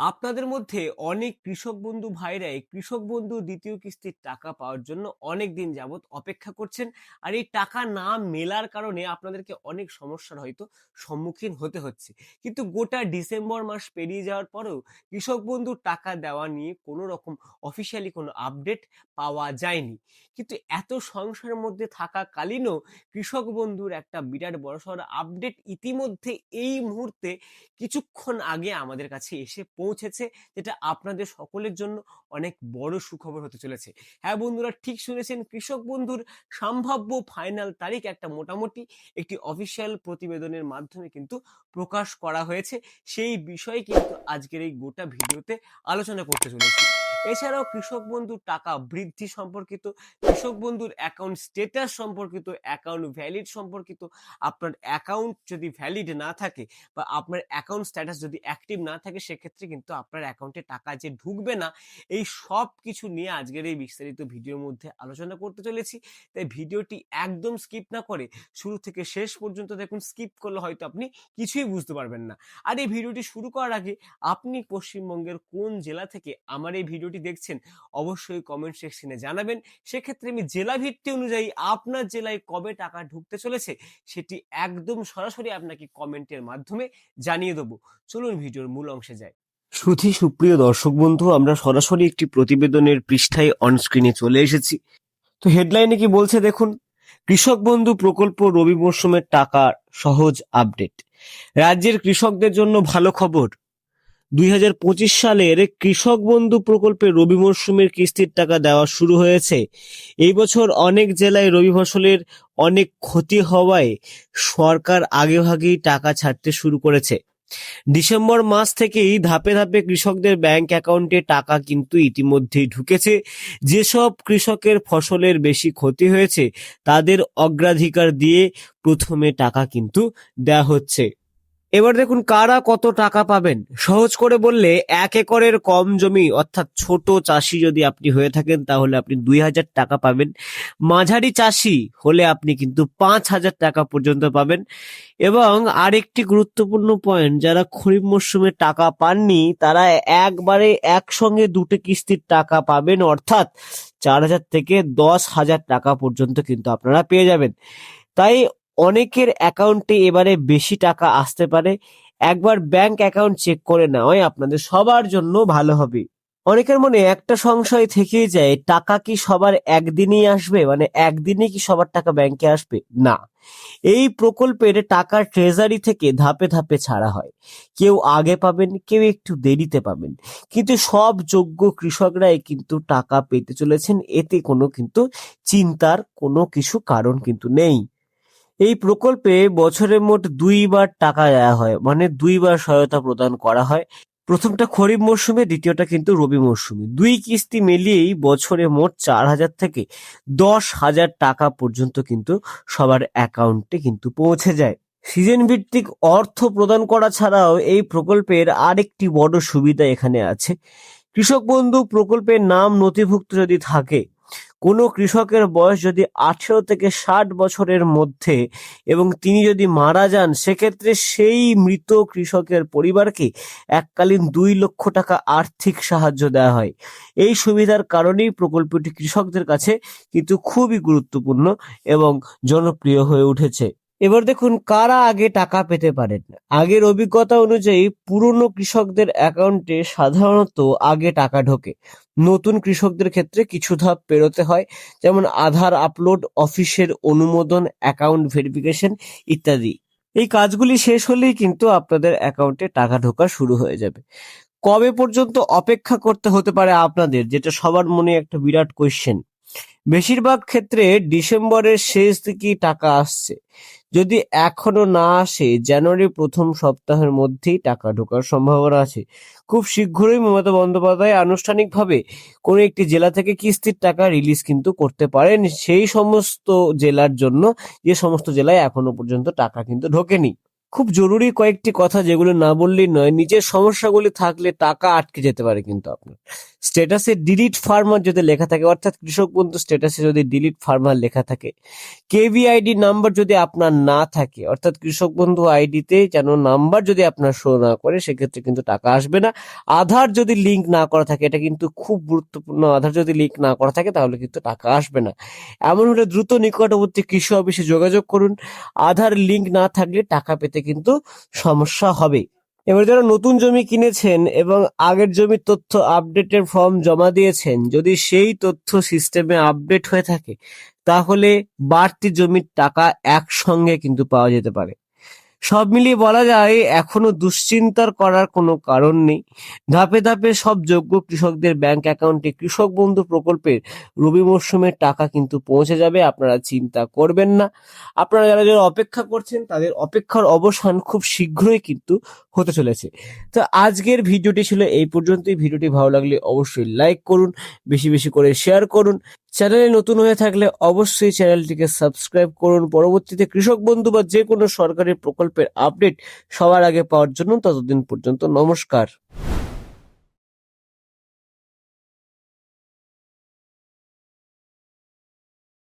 আপনাদের মধ্যে অনেক কৃষক বন্ধু ভাইরাই কৃষক বন্ধু দ্বিতীয় কিস্তির টাকা পাওয়ার জন্য অনেক দিন যাবত অপেক্ষা করছেন। আর এই টাকা না মেলার কারণে আপনাদেরকে অনেক সমস্যার হয়তো সম্মুখীন হতে হচ্ছে। কিন্তু গোটা ডিসেম্বর মাস পেরিয়ে যাওয়ার পরেও কৃষক বন্ধুর টাকা দেওয়া নিয়ে কোনো রকম অফিসিয়ালি কোনো আপডেট পাওয়া যায়নি। কিন্তু এত সংসারের মধ্যে থাকাকালীনও কৃষক বন্ধুর একটা বিরাট বড়সড় আপডেট ইতিমধ্যে এই মুহূর্তে কিছুক্ষণ আগে আমাদের কাছে এসে পৌঁছেছে, যেটা আপনাদের সকলের জন্য অনেক বড় সুখবর হতে চলেছে। হ্যাঁ বন্ধুরা, ঠিক শুনেছেন কৃষক বন্ধুর সম্ভাব্য ফাইনাল তারিখ একটা মোটামুটি একটি অফিসিয়াল প্রতিবেদনের মাধ্যমে কিন্তু প্রকাশ করা হয়েছে। সেই বিষয়ে কিন্তু আজকের এই গোটা ভিডিওতে আলোচনা করতে চলেছি। এছাড়াও কৃষক বন্ধুর টাকা বৃদ্ধি সম্পর্কিত, কৃষক বন্ধুর অ্যাকাউন্ট স্টেটাস সম্পর্কিত অ্যাকাউন্ট ভ্যালিড সম্পর্কিত, আপনার অ্যাকাউন্ট যদি ভ্যালিড না থাকে বা আপনার অ্যাকাউন্ট স্ট্যাটাস যদি অ্যাক্টিভ না থাকে, সেক্ষেত্রে কিন্তু আপনার অ্যাকাউন্টে টাকা যে ঢুকবে না, এই সব কিছু নিয়ে আজকের এই বিস্তারিত ভিডিওর মধ্যে আলোচনা করতে চলেছি। তাই ভিডিওটি একদম স্কিপ না করে শুরু থেকে শেষ পর্যন্ত দেখুন স্কিপ করলে হয়তো আপনি কিছুই বুঝতে পারবেন না। আর এই ভিডিওটি শুরু করার আগে আপনি পশ্চিমবঙ্গের কোন জেলা থেকে আমার এই ভিডিওটি দেখছেন, অবশ্যই কমেন্ট সেকশনে জানাবেন। সেক্ষেত্রে আমি জেলা ভিত্তি অনুযায়ী আপনার জেলায় কবে টাকা ঢুকতে চলেছে, সেটি একদম সরাসরি আপনাকে কমেন্টের মাধ্যমে জানিয়ে দেবো। চলুন ভিডিওর মূল অংশে যাই। সুধী সুপ্রিয় দর্শক বন্ধু, আমরা সরাসরি একটি প্রতিবেদনের পৃষ্ঠায় অনস্ক্রিনে চলে এসেছি। তো হেডলাইনে কি বলছে দেখুন, কৃষক বন্ধু প্রকল্প রবি মরশুমের টাকার সহজ আপডেট রাজ্যের কৃষকদের জন্য ভালো খবর। দুই হাজার পঁচিশ সালের কৃষক বন্ধু প্রকল্পে রবি মরশুমের কিস্তির টাকা দেওয়া শুরু হয়েছে। এই বছর অনেক জেলায় রবি ফসলের অনেক ক্ষতি হওয়ায় সরকার আগেভাগেই টাকা ছাড়তে শুরু করেছে। ডিসেম্বর মাস থেকেই ধাপে ধাপে কৃষকদের ব্যাংক অ্যাকাউন্টে টাকা কিন্তু ইতিমধ্যেই ঢুকেছে। যেসব কৃষকের ফসলের বেশি ক্ষতি হয়েছে, তাদের অগ্রাধিকার দিয়ে প্রথমে টাকা কিন্তু দেয়া হচ্ছে। এবার দেখুন কারা কত টাকা পাবেন। সহজ করে বললে এক একরের কম জমি, অর্থাৎ ছোট চাষি যদি আপনি হয়ে থাকেন, তাহলে আপনি দুই হাজার টাকা পাবেন। মাঝারি চাষি হলে আপনি কিন্তু পাঁচ হাজার টাকা পর্যন্ত পাবেন। এবং আরেকটি গুরুত্বপূর্ণ পয়েন্ট যারা খরিফ মরশুমে টাকা পাননি, তারা একবারে একসঙ্গে দুটো কিস্তির টাকা পাবেন, অর্থাৎ চার হাজার থেকে দশ হাজার টাকা পর্যন্ত কিন্তু আপনারা পেয়ে যাবেন। তাই অনেকের অ্যাকাউন্টে এবারে বেশি টাকা আসতে পারে। একবার ব্যাংক অ্যাকাউন্ট চেক করে নেওয়াই আপনাদের সবার জন্য ভালো হবে। অনেকের মনে একটা সংশয় থেকেই যায়, টাকা কি সবার একদিনেই আসবে? মানে একদিনে কি সবার টাকা ব্যাংকে আসবে? না। এই প্রকল্পের টাকা ট্রেজারি থেকে ধাপে ধাপে ছাড়া হয়। কেউ আগে পাবেন, কেউ একটু দেরিতে পাবেন। কিন্তু সব যোগ্য কৃষকরাই কিন্তু টাকা পেতে চলেছেন। এতে কোনো কিন্তু চিন্তার কোনো কিছু কারণ কিন্তু নেই। এই প্রকল্পে বছরে মোট দুইবার টাকা দেওয়া হয় মানে দুইবার সহায়তা প্রদান করা হয়। প্রথমটা খরিফ মরশুমে, দ্বিতীয়টা কিন্তু রবি মরশুমে। দুই কিস্তি মিলিয়েই বছরে মোট চার হাজার থেকে দশ হাজার টাকা পর্যন্ত কিন্তু সবার অ্যাকাউন্টে কিন্তু পৌঁছে যায়। সিজন ভিত্তিক অর্থ প্রদান করা ছাড়াও এই প্রকল্পের আরেকটি বড় সুবিধা এখানে আছে। কৃষক বন্ধু প্রকল্পের নাম নথিভুক্ত যদি থাকে কোনো কৃষকের বয়স যদি আঠেরো থেকে ষাট বছরের মধ্যে এবং তিনি যদি মারা যান, সেক্ষেত্রে সেই মৃত কৃষকের পরিবারকে এককালীন দুই লক্ষ টাকা আর্থিক সাহায্য দেওয়া হয়। এই সুবিধার কারণেই প্রকল্পটি কৃষকদের কাছে কিন্তু খুবই গুরুত্বপূর্ণ এবং জনপ্রিয় হয়ে উঠেছে। এবার দেখুন, কারা আগে টাকা পেতে পারেন? আগের অভিজ্ঞতা অনুযায়ী পুরনো কৃষকদের অ্যাকাউন্টে সাধারণত আগে টাকা ঢোকে। নতুন কৃষকদের ক্ষেত্রে কিছু ধাপ পেরোতে হয়, যেমন আধার আপলোড, অফিসের অনুমোদন, অ্যাকাউন্ট ভেরিফিকেশন ইত্যাদি। এই কাজগুলি শেষ হলেই কিন্তু আপনাদের অ্যাকাউন্টে টাকা ঢোকা শুরু হয়ে যাবে। কবে পর্যন্ত অপেক্ষা করতে হতে পারে আপনাদের, যেটা সবার মনে একটা বিরাট কোয়েশ্চেন বেশিরভাগ ক্ষেত্রে ডিসেম্বরের শেষ দিকেই টাকা আসছে। যদি এখনও না আসে জানুয়ারি প্রথম সপ্তাহের মধ্যেই টাকা ঢোকার সম্ভাবনা আছে। খুব শীঘ্রই মমতা বন্দ্যোপাধ্যায় আনুষ্ঠানিকভাবে কোনো একটি জেলা থেকে কিস্তির টাকা রিলিজ কিন্তু করতে পারেন। সেই সমস্ত জেলার জন্য, যে সমস্ত জেলায় এখনও পর্যন্ত টাকা কিন্তু ঢোকেনি। খুব জরুরি কয়েকটি কথা যেগুলো না বললেই নয়। নিজের সমস্যাগুলি থাকলে টাকা আটকে যেতে পারে কিন্তু আপনার। স্ট্যাটাসে ডিলিট ফার্মার যদি লেখা থাকে, অর্থাৎ কৃষক বন্ধু স্ট্যাটাসে যদি ডিলিট ফার্মার লেখা থাকে কেভিআইডি নাম্বার যদি আপনার না থাকে, অর্থাৎ কৃষক বন্ধু আইডিতে যেন নাম্বার যদি আপনার শো না করে, সেক্ষেত্রে কিন্তু টাকা আসবে না। আধার যদি লিঙ্ক না করা থাকে, এটা কিন্তু খুব গুরুত্বপূর্ণ, আধার যদি লিঙ্ক না করা থাকে, তাহলে কিন্তু টাকা আসবে না। এমন হলে দ্রুত নিকটবর্তী কৃষি অফিসে যোগাযোগ করুন। আধার লিঙ্ক না থাকলে টাকা পেতে কিন্তু সমস্যা হবে। এবার যারা নতুন জমি কিনেছেন এবং আগের জমির তথ্য আপডেটের ফর্ম জমা দিয়েছেন, যদি সেই তথ্য সিস্টেমে আপডেট হয়ে থাকে, তাহলে বাড়তি জমির টাকা একসঙ্গে কিন্তু পাওয়া যেতে পারে। সব মিলিয়ে বলা যায় এখনও দুশ্চিন্তার করার কোনো কারণ নেই। ধাপে ধাপে সব যোগ্য কৃষকদের ব্যাংক অ্যাকাউন্টে কৃষক বন্ধু প্রকল্পের রবি মরশুমের টাকা কিন্তু পৌঁছে যাবে, আপনারা চিন্তা করবেন না। আপনারা যারা যারা অপেক্ষা করছেন, তাদের অপেক্ষার অবসান খুব শীঘ্রই কিন্তু হতে চলেছে। তো আজকের ভিডিওটি ছিল এই পর্যন্তই। ভিডিওটি ভালো লাগলে অবশ্যই লাইক করুন, বেশি বেশি করে শেয়ার করুন। চ্যানেলে নতুন হয়ে থাকলে অবশ্যই চ্যানেলটিকে সাবস্ক্রাইব করুন। পরবর্তীতে কৃষক বন্ধু বা যে কোনো সরকারি প্রকল্পের আপডেট সবার আগে পাওয়ার জন্য ততদিন পর্যন্ত নমস্কার।